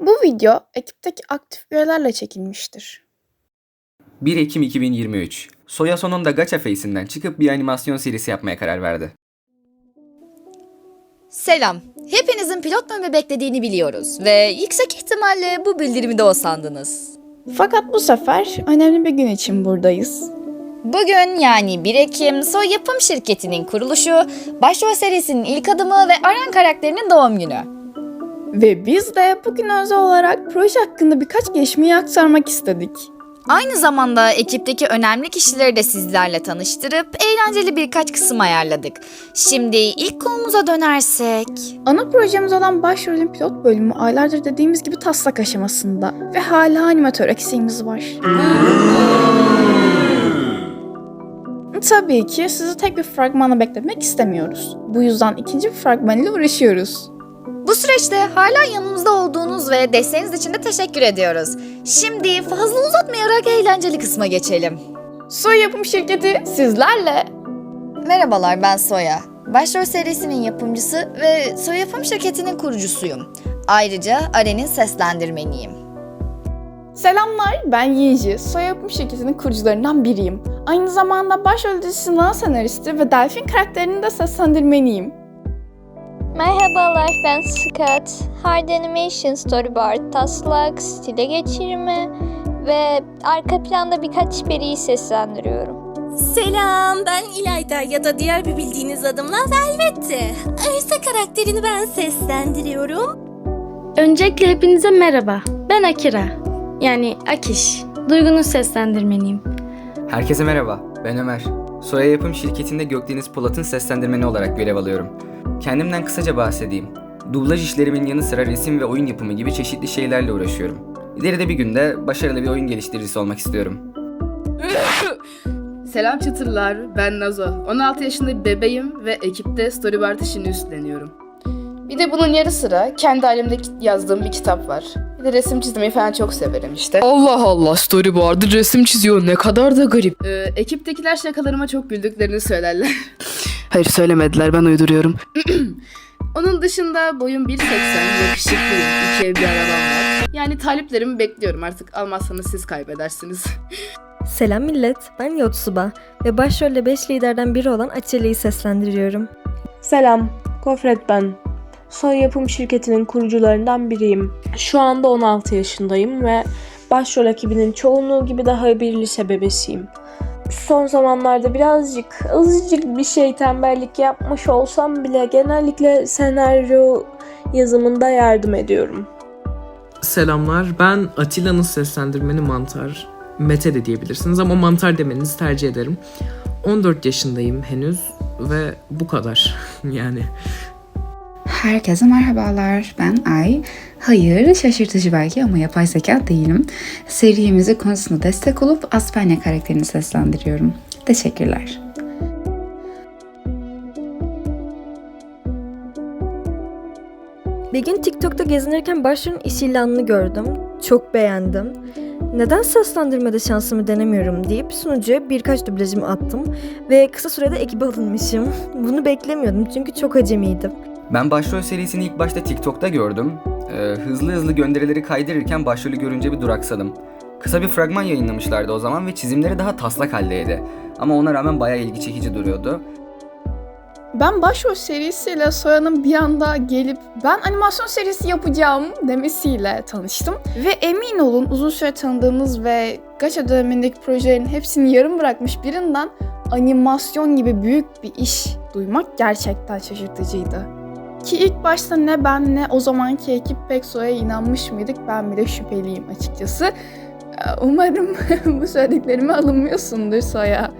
Bu video ekipteki aktif üyelerle çekilmiştir. 1 Ekim 2023. Soya sonunda Gacha Face'inden çıkıp bir animasyon serisi yapmaya karar verdi. Selam. Hepinizin pilot bölümü beklediğini biliyoruz ve yüksek ihtimalle bu bildirimi de o sandınız. Fakat bu sefer önemli bir gün için buradayız. Bugün yani 1 Ekim Soy Yapım Şirketi'nin kuruluşu, başrol serisinin ilk adımı ve Aran karakterinin doğum günü. Ve biz de bugün özel olarak proje hakkında birkaç gelişmeyi aktarmak istedik. Aynı zamanda ekipteki önemli kişileri de sizlerle tanıştırıp eğlenceli birkaç kısım ayarladık. Şimdi ilk konumuza dönersek... Ana projemiz olan başrolün pilot bölümü aylardır dediğimiz gibi taslak aşamasında ve hala animatör eksiğimiz var. Tabii ki sizi tek bir fragmanla bekletmek istemiyoruz. Bu yüzden ikinci bir fragman ile uğraşıyoruz. Bu süreçte hala yanımızda olduğunuz ve desteğiniz için de teşekkür ediyoruz. Şimdi fazla uzatmayarak eğlenceli kısma geçelim. Soy Yapım Şirketi sizlerle. Merhabalar ben Soya. Başrol serisinin yapımcısı ve Soya Yapım Şirketi'nin kurucusuyum. Ayrıca Aren'in seslendirmeniyim. Selamlar, ben Yinji. Soy Yapım Şirketi'nin kurucularından biriyim. Aynı zamanda başrol dizisinin senaristi ve Delfin karakterinin de seslendirmeniyim. Merhabalar ben Scott. Hard Animation Storyboard, taslak, stile geçirme ve arka planda birkaç beriyi seslendiriyorum. Selam, ben İlayda ya da diğer bir bildiğiniz adımla Velvet'ti. Arisa karakterini ben seslendiriyorum. Öncelikle hepinize merhaba. Ben Akira. Yani Akiş. Duygu'nun seslendirmeniyim. Herkese merhaba, ben Ömer. Soya Yapım şirketinde Gökdeniz Polat'ın seslendirmeni olarak görev alıyorum. Kendimden kısaca bahsedeyim. Dublaj işlerimin yanı sıra resim ve oyun yapımı gibi çeşitli şeylerle uğraşıyorum. İleride bir günde başarılı bir oyun geliştiricisi olmak istiyorum. Selam çıtırlar, ben Nazo. 16 yaşında bir bebeğim ve ekipte storyboard işini üstleniyorum. Bir de bunun yarı sıra kendi halimde yazdığım bir kitap var. Bir de resim çizmeyi falan çok severim işte. Allah Allah storyboard'ı resim çiziyor ne kadar da garip. Ee, ekiptekiler şakalarıma çok güldüklerini söylerler. Hayır söylemediler ben uyduruyorum. Onun dışında boyum 1.80, yakışıklıyım, iki ev bir arabam var. Yani taliplerimi bekliyorum artık almazsanız siz kaybedersiniz. Selam millet, ben Yotsuba ve başrolle 5 liderden biri olan Açeli'yi seslendiriyorum. Selam, Gofret ben. Soy Yapım Şirketi'nin kurucularından biriyim. Şu anda 16 yaşındayım ve başrol ekibinin çoğunluğu gibi daha bir lise bebesiyim. Son zamanlarda birazcık, azıcık bir şey tembellik yapmış olsam bile genellikle senaryo yazımında yardım ediyorum. Selamlar ben Atilla'nın seslendirmeni Mantar. Mete de diyebilirsiniz ama Mantar demenizi tercih ederim. 14 yaşındayım henüz ve bu kadar yani. Herkese merhabalar. Ben Ay. Hayır, şaşırtıcı belki ama yapay zeka değilim. Serimizi konusunda destek olup Aspanya karakterini seslendiriyorum. Teşekkürler. Bir gün TikTok'ta gezinirken başrolün iş ilanını gördüm. Çok beğendim. Neden seslendirmede şansımı denemiyorum deyip sunucuya birkaç dublajımı attım ve kısa sürede ekibe alınmışım. Bunu beklemiyordum çünkü çok acemiydim. Ben başrol serisini ilk başta TikTok'ta gördüm. Ee, hızlı hızlı gönderileri kaydırırken başrolü görünce bir duraksadım. Kısa bir fragman yayınlamışlardı o zaman ve çizimleri daha taslak haldeydi. Ama ona rağmen bayağı ilgi çekici duruyordu. Ben başrol serisiyle Soya'nın bir anda gelip ben animasyon serisi yapacağım demesiyle tanıştım. Ve emin olun uzun süre tanıdığınız ve Gacha dönemindeki projelerin hepsini yarım bırakmış birinden animasyon gibi büyük bir iş duymak gerçekten şaşırtıcıydı. Ki ilk başta ne ben ne o zamanki ekip pek Soya'ya inanmış mıydık ben bile şüpheliyim açıkçası. Ee, Umarım bu söylediklerime alınmıyorsundur Soya.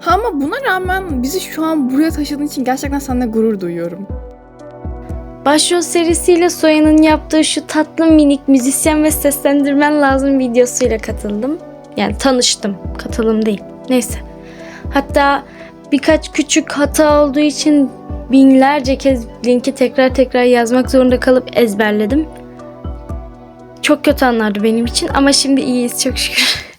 Ha ama buna rağmen bizi şu an buraya taşıdığın için gerçekten seninle gurur duyuyorum. Başrol serisiyle Soya'nın yaptığı şu tatlı minik müzisyen ve seslendirmen lazım videosuyla katıldım. Yani tanıştım. Katılım değil. Neyse. Hatta birkaç küçük hata olduğu için binlerce kez linki tekrar tekrar yazmak zorunda kalıp ezberledim. Çok kötü anlardı benim için ama şimdi iyiyiz çok şükür.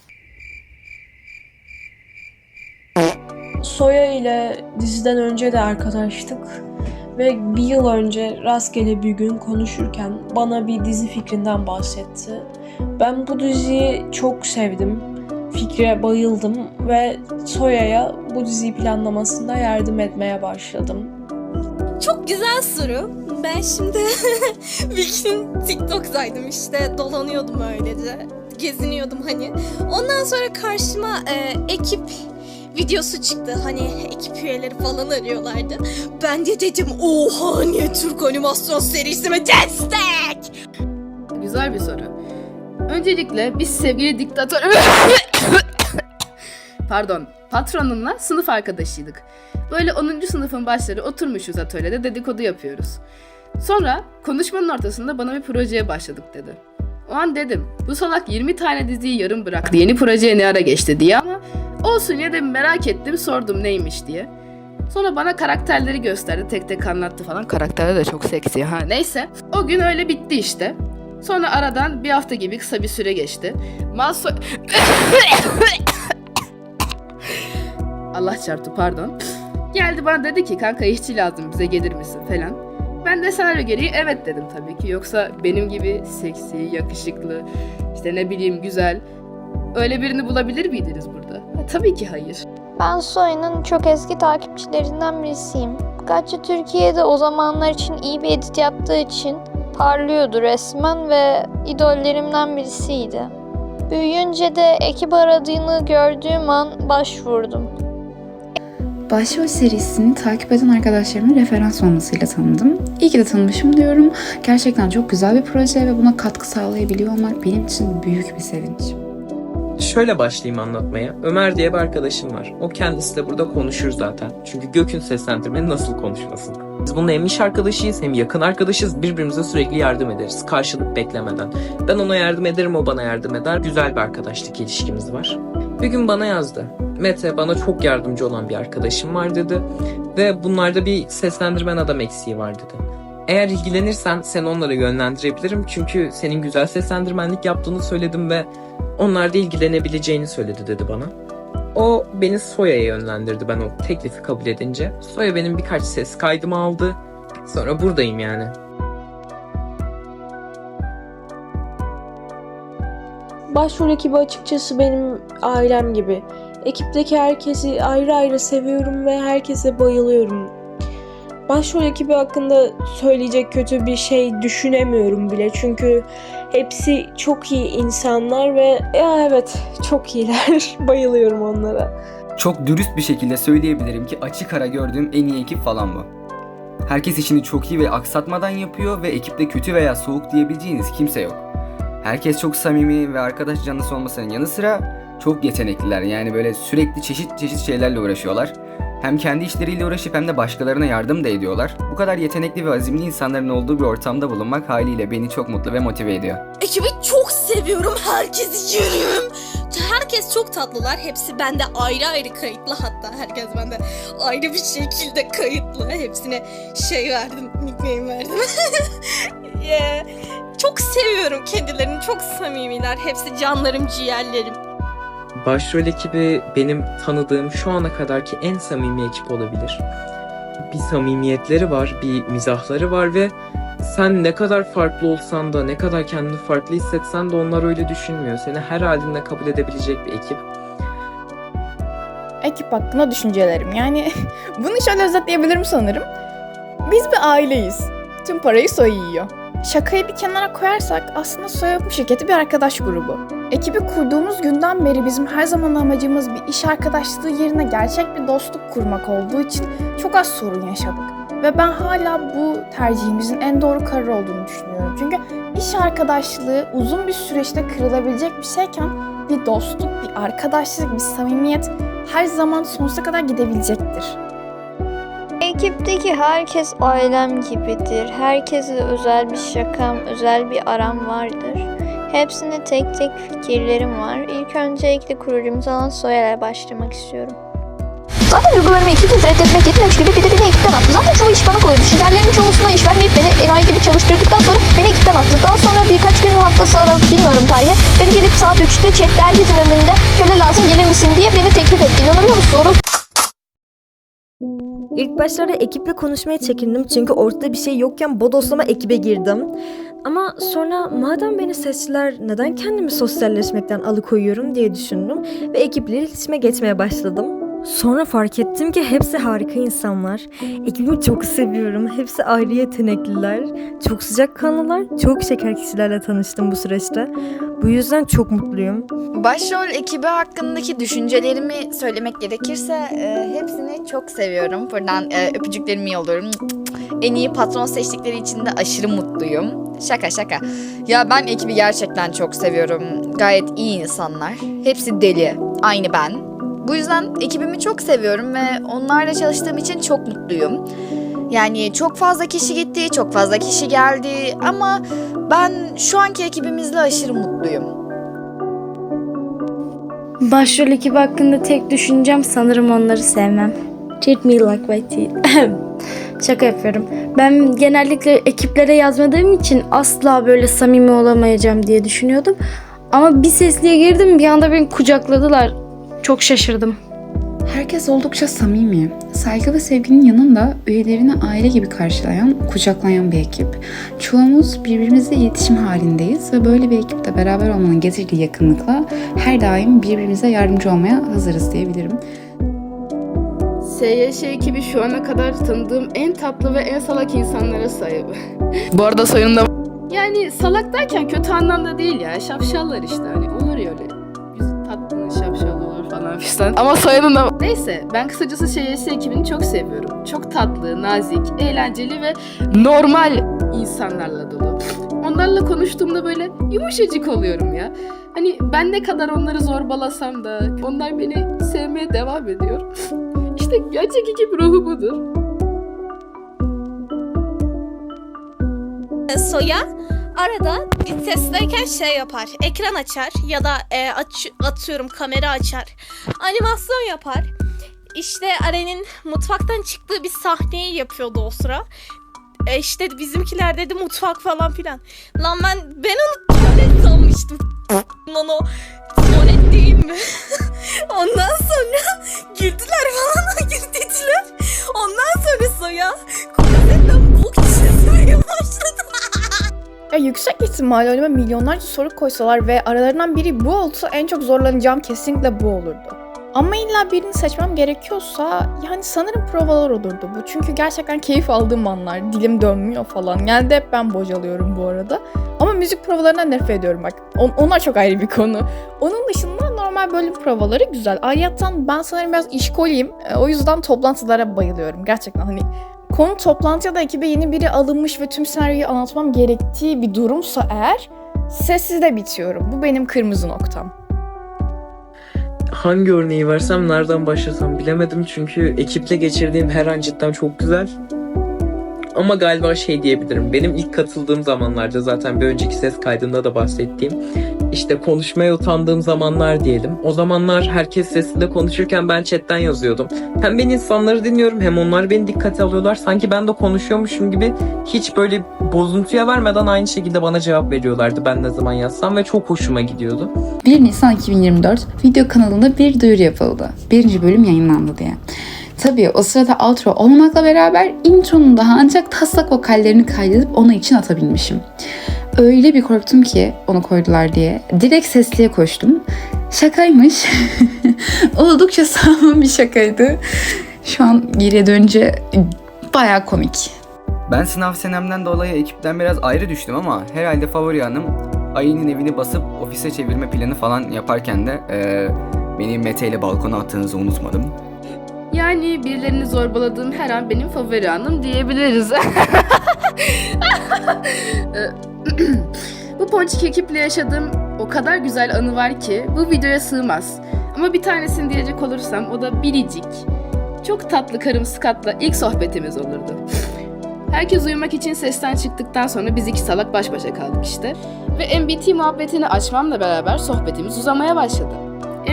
Soya ile diziden önce de arkadaştık Ve bir yıl önce rastgele bir gün konuşurken bana bir dizi fikrinden bahsetti. Ben bu diziyi çok sevdim. Fikre bayıldım ve Soya'ya bu diziyi planlamasında yardım etmeye başladım. Çok güzel soru. Ben şimdi bir gün TikTok'daydım işte dolanıyordum öylece. Geziniyordum hani. Ondan sonra karşıma e, ekip videosu çıktı. Hani ekip üyeleri falan arıyorlardı. Ben de dedim oha niye Türk animasyon serisime destek? Güzel bir soru. Öncelikle biz sevgili diktatör... Pardon, patronumla sınıf arkadaşıydık. Böyle 10. sınıfın başları oturmuşuz atölyede dedikodu yapıyoruz. Sonra konuşmanın ortasında bana bir projeye başladık dedi. O an dedim bu salak 20 tane diziyi yarım bıraktı yeni projeye ne ara geçti diye ama olsun ya da merak ettim sordum neymiş diye. Sonra bana karakterleri gösterdi tek tek anlattı falan karakterler de çok seksi ha neyse. O gün öyle bitti işte. Sonra aradan bir hafta gibi kısa bir süre geçti. Maso... Allah çarptı pardon. Geldi bana dedi ki kanka işçi lazım bize gelir misin falan. Ben de senaryo gereği evet dedim tabii ki. Yoksa benim gibi seksi, yakışıklı, işte ne bileyim güzel. Öyle birini bulabilir miydiniz burada? Ha, tabii ki hayır. Ben Soya'nın çok eski takipçilerinden birisiyim. Gerçi Türkiye'de o zamanlar için iyi bir edit yaptığı için parlıyordu resmen ve idollerimden birisiydi. Büyüyünce de ekip aradığını gördüğüm an başvurdum. Başrol serisini takip eden arkadaşlarımın referans olmasıyla tanıdım. İyi ki de tanımışım diyorum. Gerçekten çok güzel bir proje ve buna katkı sağlayabiliyor olmak benim için büyük bir sevinç. Şöyle başlayayım anlatmaya. Ömer diye bir arkadaşım var. O kendisi de burada konuşur zaten. Çünkü Gök'ün seslendirmeni nasıl konuşmasın? Biz bununla hem iş arkadaşıyız hem yakın arkadaşız. Birbirimize sürekli yardım ederiz. Karşılık beklemeden. Ben ona yardım ederim, o bana yardım eder. Güzel bir arkadaşlık ilişkimiz var. Bir gün bana yazdı. Mete bana çok yardımcı olan bir arkadaşım var dedi. Ve bunlarda bir seslendirmen adam eksiği var dedi. Eğer ilgilenirsen seni onlara yönlendirebilirim. Çünkü senin güzel seslendirmenlik yaptığını söyledim ve onlar da ilgilenebileceğini söyledi dedi bana. O beni Soya'ya yönlendirdi ben o teklifi kabul edince. Soya benim birkaç ses kaydımı aldı. Sonra buradayım yani. Başrol ekibi açıkçası benim ailem gibi. Ekipteki herkesi ayrı ayrı seviyorum ve herkese bayılıyorum. Başrol ekibi hakkında söyleyecek kötü bir şey düşünemiyorum bile. Çünkü hepsi çok iyi insanlar ve ya evet çok iyiler. Bayılıyorum onlara. Çok dürüst bir şekilde söyleyebilirim ki açık ara gördüğüm en iyi ekip falan bu. Herkes işini çok iyi ve aksatmadan yapıyor ve ekipte kötü veya soğuk diyebileceğiniz kimse yok. Herkes çok samimi ve arkadaş canlısı olmasının yanı sıra çok yetenekliler. Yani böyle sürekli çeşit çeşit şeylerle uğraşıyorlar. Hem kendi işleriyle uğraşıp hem de başkalarına yardım da ediyorlar. Bu kadar yetenekli ve azimli insanların olduğu bir ortamda bulunmak haliyle beni çok mutlu ve motive ediyor. Ekibi çok seviyorum. Herkesi yerim. Herkes çok tatlılar. Hepsi bende ayrı ayrı kayıtlı hatta. Herkes bende ayrı bir şekilde kayıtlı. Hepsine şey verdim, nickname verdim. Yeah. Çok seviyorum kendilerini. Çok samimiler. Hepsi canlarım, ciğerlerim. Başrol ekibi benim tanıdığım şu ana kadarki en samimi ekip olabilir. Bir samimiyetleri var, bir mizahları var ve sen ne kadar farklı olsan da ne kadar kendini farklı hissetsen de onlar öyle düşünmüyor. Seni her halinde kabul edebilecek bir ekip. Ekip hakkında düşüncelerim. Yani bunu şöyle özetleyebilirim sanırım. Biz bir aileyiz. Tüm parayı Soy yiyor. Şakayı bir kenara koyarsak aslında Soy Yapım şirketi bir arkadaş grubu. Ekibi kurduğumuz günden beri bizim her zaman amacımız bir iş arkadaşlığı yerine gerçek bir dostluk kurmak olduğu için çok az sorun yaşadık. Ve ben hala bu tercihimizin en doğru karar olduğunu düşünüyorum. Çünkü iş arkadaşlığı uzun bir süreçte kırılabilecek bir şeyken bir dostluk, bir arkadaşlık, bir samimiyet her zaman sonsuza kadar gidebilecektir. Ekipteki herkes ailem gibidir. Herkese özel bir şakam, özel bir aram vardır. Hepsine tek tek fikirlerim var. İlk öncelikle kurucumuz olan Soya'yla başlamak istiyorum. Zaten duygularımı iki kez reddetmek yetmemiş gibi bir de beni ekipten attı. Zaten çoğu iş bana koydu. Düşüncelerimin çoğusuna iş vermeyip beni enayi gibi çalıştırdıktan sonra beni ekipten attı. Daha sonra birkaç gün haftası aralık bilmiyorum tarihi. Beni gelip saat 3'te chatte herkesin önünde köle lazım gelir misin diye beni teklif etti. İnanabiliyor musun? Soru İlk başlarda ekiple konuşmaya çekindim çünkü ortada bir şey yokken bodoslama ekibe girdim. Ama sonra madem beni seçtiler neden kendimi sosyalleşmekten alıkoyuyorum diye düşündüm ve ekiple iletişime geçmeye başladım. Sonra fark ettim ki hepsi harika insanlar. Ekibimi çok seviyorum. Hepsi ayrı yetenekliler. Çok sıcakkanlılar. Çok şeker kişilerle tanıştım bu süreçte. Bu yüzden çok mutluyum. Başrol ekibi hakkındaki düşüncelerimi söylemek gerekirse e, hepsini çok seviyorum. Buradan e, öpücüklerimi yolluyorum. En iyi patron seçtikleri için de aşırı mutluyum. Şaka şaka. Ya ben ekibi gerçekten çok seviyorum. Gayet iyi insanlar. Hepsi deli. Aynı ben. Bu yüzden ekibimi çok seviyorum ve onlarla çalıştığım için çok mutluyum. Yani çok fazla kişi gitti, çok fazla kişi geldi ama ben şu anki ekibimizle aşırı mutluyum. Başrol ekibi hakkında tek düşüncem sanırım onları sevmem. Treat me like my. Şaka yapıyorum. Ben genellikle ekiplere yazmadığım için asla böyle samimi olamayacağım diye düşünüyordum. Ama bir sesliye girdim bir anda beni kucakladılar. Çok şaşırdım. Herkes oldukça samimi. Saygı ve sevginin yanında üyelerini aile gibi karşılayan, kucaklayan bir ekip. Çoğumuz birbirimizle iletişim halindeyiz ve böyle bir ekipte beraber olmanın getirdiği yakınlıkla her daim birbirimize yardımcı olmaya hazırız diyebilirim. SYŞ ekibi şu ana kadar tanıdığım en tatlı ve en salak insanlara sahip. Bu arada soyununda... Yani salak derken kötü anlamda değil ya. Şapşallar işte hani olur ya öyle. Fistan. Ama soyununda... Neyse ben kısacası SYŞ ekibini çok seviyorum. Çok tatlı, nazik, eğlenceli ve normal insanlarla dolu. Onlarla konuştuğumda böyle yumuşacık oluyorum ya. Hani ben ne kadar onları zorbalasam da onlar beni sevmeye devam ediyor. İşte gerçek ekip ruhu budur. Soya arada bir testteyken şey yapar. Ekran açar ya da e, aç, atıyorum kamera açar. Animasyon yapar. İşte Aren'in mutfaktan çıktığı bir sahneyi yapıyordu o sıra. E işte bizimkiler dedi mutfak falan filan. Lan ben ben onu tuvalet sanmıştım. Onu tuvalet değil mi? Ondan sonra güldüler falan güldüler. Ondan sonra Soya klozetten bok çizmeye başladı. Ya yüksek ihtimalle önüme milyonlarca soru koysalar ve aralarından biri bu olsa en çok zorlanacağım kesinlikle bu olurdu. Ama illa birini seçmem gerekiyorsa yani sanırım provalar olurdu bu. Çünkü gerçekten keyif aldığım anlar. Dilim dönmüyor falan. Genelde hep ben bocalıyorum bu arada. Ama müzik provalarından nefret ediyorum bak. On- onlar çok ayrı bir konu. Onun dışında normal bölüm provaları güzel. Ayrıyeten ben sanırım biraz işkoliyim. E, O yüzden toplantılara bayılıyorum. Gerçekten hani konu toplantı ya da ekibe yeni biri alınmış ve tüm senaryoyu anlatmam gerektiği bir durumsa eğer sessizde bitiyorum. Bu benim kırmızı noktam. Hangi örneği versem nereden başlasam bilemedim çünkü ekiple geçirdiğim her an cidden çok güzel. Ama galiba şey diyebilirim. Benim ilk katıldığım zamanlarda zaten bir önceki ses kaydında da bahsettiğim işte konuşmaya utandığım zamanlar diyelim. O zamanlar herkes sesinde konuşurken ben chatten yazıyordum. Hem ben insanları dinliyorum hem onlar beni dikkate alıyorlar. Sanki ben de konuşuyormuşum gibi hiç böyle bozuntuya vermeden aynı şekilde bana cevap veriyorlardı ben ne zaman yazsam ve çok hoşuma gidiyordu. 1 Nisan 2024 video kanalında bir duyuru yapıldı. Birinci bölüm yayınlandı diye. Tabii o sırada outro olmamakla beraber intronun daha ancak taslak vokallerini kaydedip ona için atabilmişim. Öyle bir korktum ki onu koydular diye. Direkt sesliye koştum. Şakaymış. Oldukça sağlam bir şakaydı. Şu an geriye dönünce bayağı komik. Ben sınav senemden dolayı ekipten biraz ayrı düştüm ama herhalde favori anım Ayı'nın evini basıp ofise çevirme planı falan yaparken de eee beni Mete ile balkona attığınızı unutmadım. Yani birilerini zorbaladığım her an benim favori anım diyebiliriz. bu ponçik ekiple yaşadığım o kadar güzel anı var ki bu videoya sığmaz. Ama bir tanesini diyecek olursam o da biricik. Çok tatlı karım Scott'la ilk sohbetimiz olurdu. Herkes uyumak için sesten çıktıktan sonra biz iki salak baş başa kaldık işte. Ve MBT muhabbetini açmamla beraber sohbetimiz uzamaya başladı.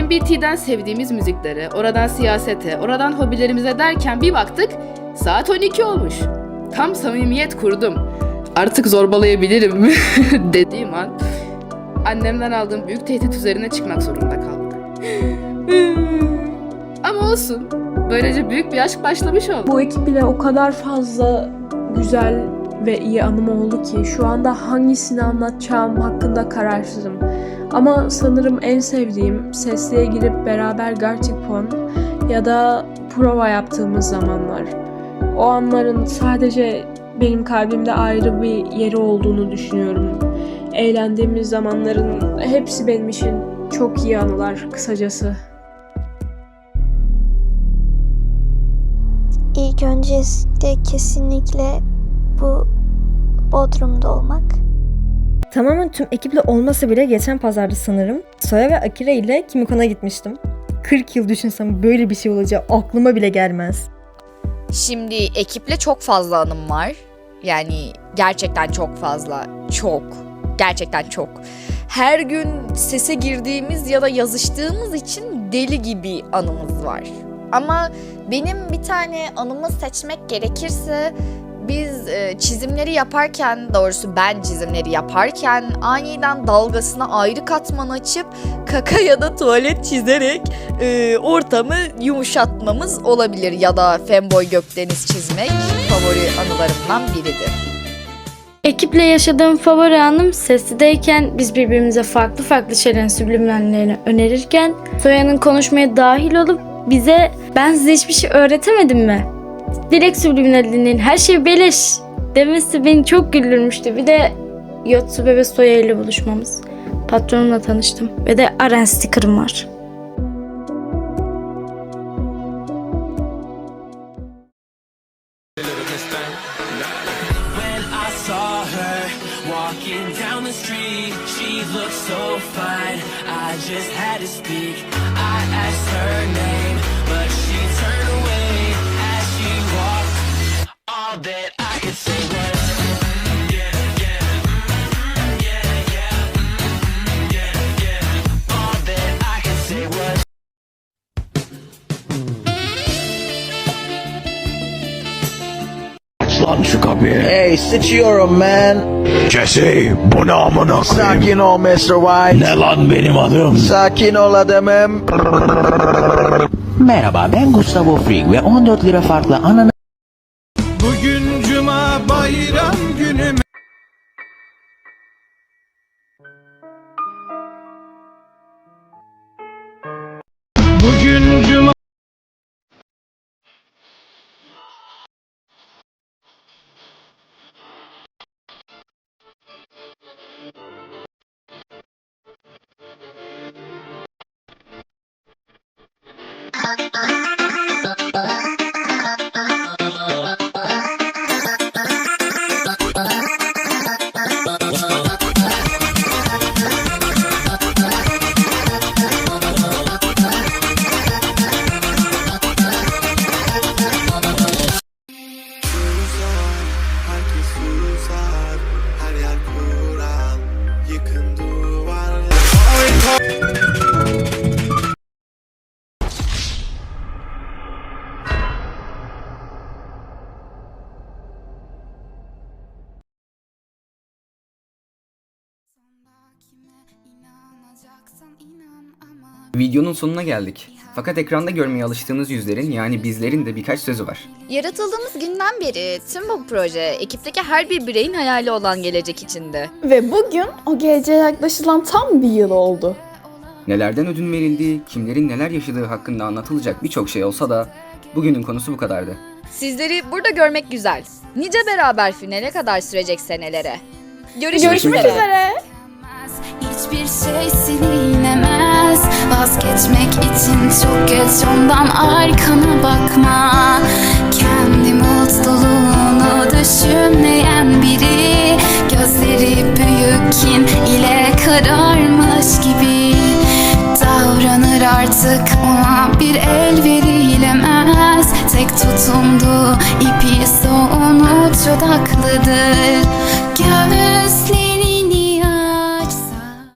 MBT'den sevdiğimiz müziklere, oradan siyasete, oradan hobilerimize derken bir baktık saat 12 olmuş. Tam samimiyet kurdum. Artık zorbalayabilirim dediğim an annemden aldığım büyük tehdit üzerine çıkmak zorunda kaldık. Ama olsun. Böylece büyük bir aşk başlamış oldu. Bu ekip ile o kadar fazla güzel ve iyi anım oldu ki şu anda hangisini anlatacağım hakkında kararsızım. Ama sanırım en sevdiğim sesliğe girip beraber Gartipon ya da prova yaptığımız zamanlar. O anların sadece benim kalbimde ayrı bir yeri olduğunu düşünüyorum. Eğlendiğimiz zamanların hepsi benim için çok iyi anılar kısacası. İlk öncelikle kesinlikle bu Bodrum'da olmak. Tamamen tüm ekiple olmasa bile geçen pazarda sanırım Soya ve Akira ile Kimikon'a gitmiştim. 40 yıl düşünsem böyle bir şey olacağı aklıma bile gelmez. Şimdi ekiple çok fazla anım var. Yani gerçekten çok fazla. Çok. Gerçekten çok. Her gün sese girdiğimiz ya da yazıştığımız için deli gibi anımız var. Ama benim bir tane anımı seçmek gerekirse biz e, çizimleri yaparken doğrusu ben çizimleri yaparken aniden dalgasına ayrı katman açıp kaka ya da tuvalet çizerek e, ortamı yumuşatmamız olabilir ya da femboy gökdeniz çizmek favori anılarımdan biridir. Ekiple yaşadığım favori anım seslideyken biz birbirimize farklı farklı şeylerin subliminallerini önerirken Soya'nın konuşmaya dahil olup bize ben size hiçbir şey öğretemedim mi? Direkt subliminal dinleyin her şey beleş demesi beni çok güldürmüştü. Bir de Yotsube ve Soya ile buluşmamız. Patronumla tanıştım ve de Aren sticker'ım var. Lan şu kapıyı. Hey sıçıyorum man. Jesse bu ne amına koyayım. Sakin ol Mr. White. Ne lan benim adım? Sakin ol adamım. Merhaba ben Gustavo Fring ve 14 lira farklı ananı Herkes Videonun sonuna geldik. Fakat ekranda görmeye alıştığınız yüzlerin yani bizlerin de birkaç sözü var. Yaratıldığımız günden beri tüm bu proje ekipteki her bir bireyin hayali olan gelecek içinde. Ve bugün o geleceğe yaklaşılan tam bir yıl oldu. Nelerden ödün verildiği, kimlerin neler yaşadığı hakkında anlatılacak birçok şey olsa da bugünün konusu bu kadardı. Sizleri burada görmek güzel. Nice beraber finale kadar sürecek senelere. Görüşmek, Görüşmek üzere. üzere. Hiçbir şey silinemez Vazgeçmek için çok geç. Ondan arkana bakma. Kendi mutluluğunu düşünmeyen biri. Gözleri büyük kin ile kararmış gibi. Davranır artık ona bir el verilemez. Tek tutundu ipi soğunu çodakladır Gözleri